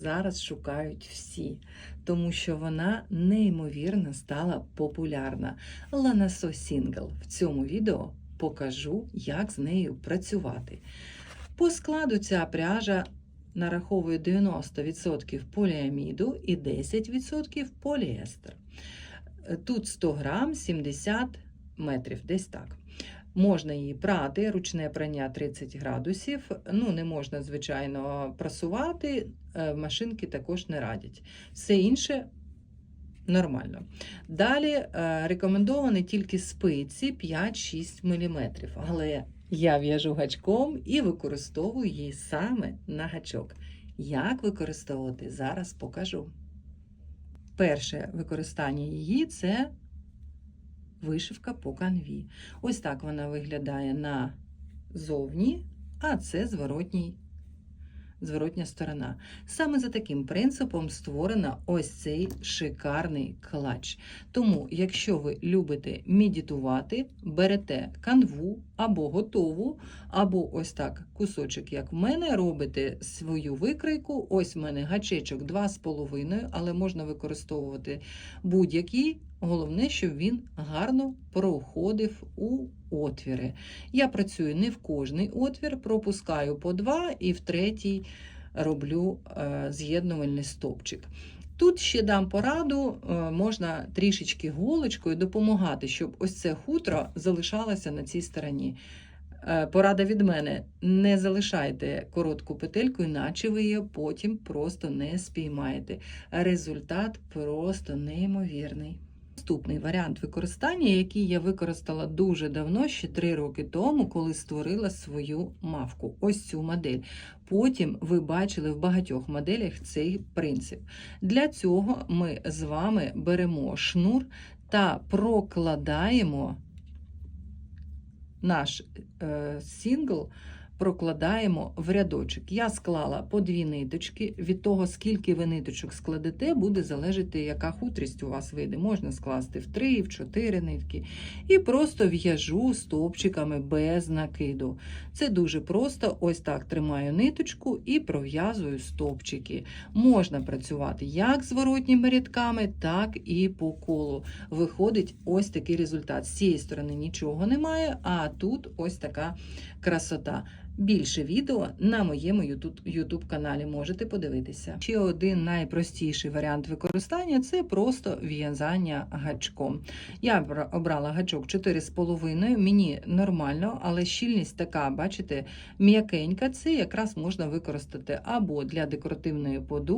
зараз шукають всі, тому що вона неймовірно стала популярна. Ланасо Сінгл. В цьому відео покажу, як з нею працювати. По складу ця пряжа нараховує 90% поліаміду і 10% поліестер. Тут 100 грам 70 метрів, десь так. Можна її прати, ручне прання 30 градусів. Ну, не можна, звичайно, прасувати, е, машинки також не радять. Все інше нормально. Далі е, рекомендовані тільки спиці 5-6 мм. Але я в'яжу гачком і використовую її саме на гачок. Як використовувати, зараз покажу. Перше використання її це вишивка по канві. Ось так вона виглядає на зовні, а це зворотній, зворотня сторона. Саме за таким принципом створена ось цей шикарний клач. Тому, якщо ви любите медитувати, берете канву або готову, або ось так кусочок, як в мене, робите свою викройку. Ось в мене гачечок 2,5, але можна використовувати будь-який. Головне, щоб він гарно проходив у отвіри. Я працюю не в кожний отвір, пропускаю по два і в третій роблю е, з'єднувальний стовпчик. Тут ще дам пораду, е, можна трішечки голочкою допомагати, щоб ось це хутро залишалося на цій стороні. Е, Порада від мене: не залишайте коротку петельку, іначе ви її потім просто не спіймаєте. Результат просто неймовірний. Наступний варіант використання, який я використала дуже давно, ще 3 роки тому, коли створила свою мавку. Ось цю модель. Потім ви бачили в багатьох моделях цей принцип. Для цього ми з вами беремо шнур та прокладаємо наш е, сингл прокладаємо в рядочок. Я склала по дві ниточки. Від того, скільки ви ниточок складете, буде залежати, яка хутрість у вас вийде. Можна скласти в три, в чотири нитки. І просто в'яжу стовпчиками без накиду. Це дуже просто. Ось так тримаю ниточку і пров'язую стовпчики. Можна працювати як зворотніми рядками, так і по колу. Виходить ось такий результат. З цієї сторони нічого немає, а тут ось така красота. Більше відео на моєму YouTube каналі можете подивитися. Ще один найпростіший варіант використання це просто в'язання гачком. Я обрала гачок 4,5, мені нормально, але щільність така, бачите, м'якенька. Це якраз можна використати або для декоративної подушки,